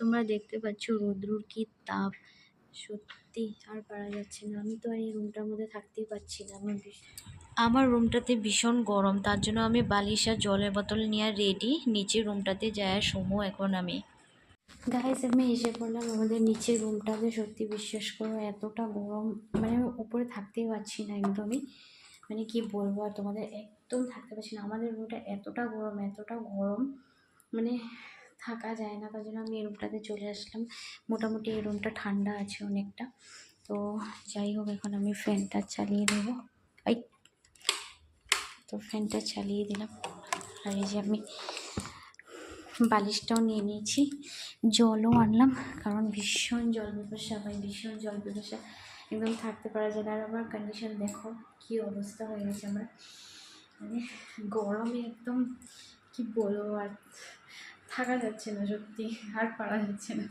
তোমরা দেখতে পাচ্ছ রৌদ্রুর কি তাপ। সত্যি আর পারা যাচ্ছে না। আমি তো আর এই রুমটার মধ্যে থাকতেই পারছি না। আমার আমার রুমটাতে ভীষণ গরম। তার জন্য আমি বালিশ আর জলের বোতল নিয়ে রেডি নিচের রুমটাতে যায় সময় এখন আমি। গাইস আমি এসে পড়লাম আমাদের নিচের রুমটাতে সত্যি বিশ্বাস করো, এতটা গরম। মানে আমি উপরে থাকতেই পারছি না একদমই। মানে কি বলব আর তোমাদের? একদম থাকতে পারছি না। আমাদের রুমটা এতটা গরম এতটা গরম। মানে থাকা যায় না, তার জন্য আমি এই রুমটাতে চলে আসলাম। মোটামুটি এই রুমটা ঠান্ডা আছে অনেকটা। তো যাই হোক, এখন আমি ফ্যানটা চালিয়ে দেবো এই, তো ফ্যানটা চালিয়ে দিলাম। আর এই যে আমি বালিশটাও নিয়ে নিয়েছি। জলও আনলাম, কারণ ভীষণ জল পিপাসা ভাই ভীষণ জল পিপাসা। একদম থাকতে পারা যায় না। আর আমার কন্ডিশন দেখো, কী অবস্থা হয়ে গেছে আমার। মানে গরমে একদম, কি বলব আর থাকা যাচ্ছে না সত্যি আর পারা যাচ্ছে না।